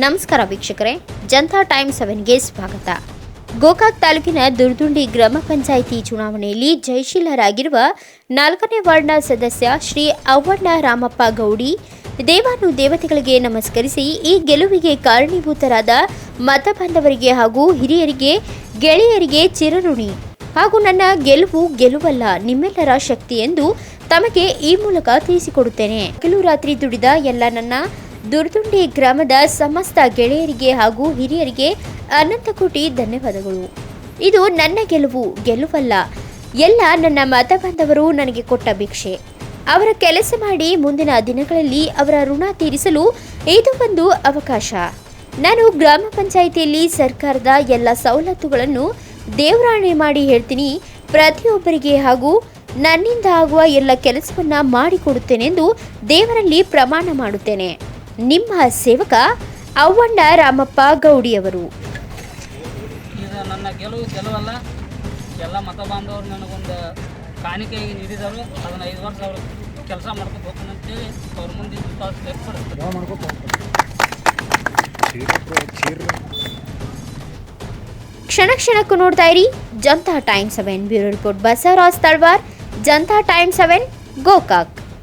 ನಮಸ್ಕಾರ ವೀಕ್ಷಕರೇ, ಜನತಾ ಟೈಮ್ ಸೆವೆನ್ಗೆ ಸ್ವಾಗತ. ಗೋಕಾಕ್ ತಾಲೂಕಿನ ದುರ್ದುಂಡಿ ಗ್ರಾಮ ಪಂಚಾಯಿತಿ ಚುನಾವಣೆಯಲ್ಲಿ ಜಯಶೀಲರಾಗಿರುವ ನಾಲ್ಕನೇ ವಾರ್ಡ್ನ ಸದಸ್ಯ ಶ್ರೀ ಅವ್ವಣ್ಣ ರಾಮಪ್ಪ ಗೌಡಿ, ದೇವಾನು ದೇವತೆಗಳಿಗೆ ನಮಸ್ಕರಿಸಿ ಈ ಗೆಲುವಿಗೆ ಕಾರಣೀಭೂತರಾದ ಮತ ಬಾಂಧವರಿಗೆ ಹಾಗೂ ಹಿರಿಯರಿಗೆ, ಗೆಳೆಯರಿಗೆ ಚಿರಋಣಿ ಹಾಗೂ ನನ್ನ ಗೆಲುವು ಗೆಲುವಲ್ಲ, ನಿಮ್ಮೆಲ್ಲರ ಶಕ್ತಿ ಎಂದು ತಮಗೆ ಈ ಮೂಲಕ ತಿಳಿಸಿಕೊಡುತ್ತೇನೆ. ಕೆಲವು ರಾತ್ರಿ ದುಡಿದ ಎಲ್ಲ ನನ್ನ ದುರ್ದುಂಡಿ ಗ್ರಾಮದ ಸಮಸ್ತ ಗೆಳೆಯರಿಗೆ ಹಾಗೂ ಹಿರಿಯರಿಗೆ ಅನಂತಕೋಟಿ ಧನ್ಯವಾದಗಳು. ಇದು ನನ್ನ ಗೆಲುವು, ಗೆಲುವಲ್ಲ. ಎಲ್ಲ ನನ್ನ ಮತ ಬಾಂಧವರು ನನಗೆ ಕೊಟ್ಟ ಭಿಕ್ಷೆ. ಅವರ ಕೆಲಸ ಮಾಡಿ ಮುಂದಿನ ದಿನಗಳಲ್ಲಿ ಅವರ ಋಣ ತೀರಿಸಲು ಇದು ಒಂದು ಅವಕಾಶ. ನಾನು ಗ್ರಾಮ ಪಂಚಾಯಿತಿಯಲ್ಲಿ ಸರ್ಕಾರದ ಎಲ್ಲ ಸವಲತ್ತುಗಳನ್ನು ದೇವರಾಣೆ ಮಾಡಿ ಹೇಳ್ತೀನಿ. ಪ್ರತಿಯೊಬ್ಬರಿಗೆ ಹಾಗೂ ನನ್ನಿಂದ ಆಗುವ ಎಲ್ಲ ಕೆಲಸವನ್ನು ಮಾಡಿಕೊಡುತ್ತೇನೆಂದು ದೇವರಲ್ಲಿ ಪ್ರಮಾಣ ಮಾಡುತ್ತೇನೆ. ನಿಮ್ಮ ಸೇವಕ ಅವ್ವಣ್ಣ ರಾಮಪ್ಪ ಗೌಡಿಯವರು. ಇದು ನನ್ನ ಗೆಲುವು ಗೆಲುವಲ್ಲ. ಎಲ್ಲ ಮತ ಬಾಂಧವರು ನನಗೊಂದು ಕಾಣಿಕೆಯಾಗಿ ನೀಡಿದರು. ಅದನ್ನು ಐದು ವರ್ಷ ಅವರು ಕೆಲಸ ಮಾಡ್ಕೊಂಡು ಅಂತೇಳಿ ಅವ್ರ ಮುಂದೆ ಕ್ಷಣ ಕ್ಷಣಕ್ಕೂ ನೋಡ್ತಾ ಇರಿ. Janata time seven bureau report Basavaraj Talwar. Janata time seven Gokak.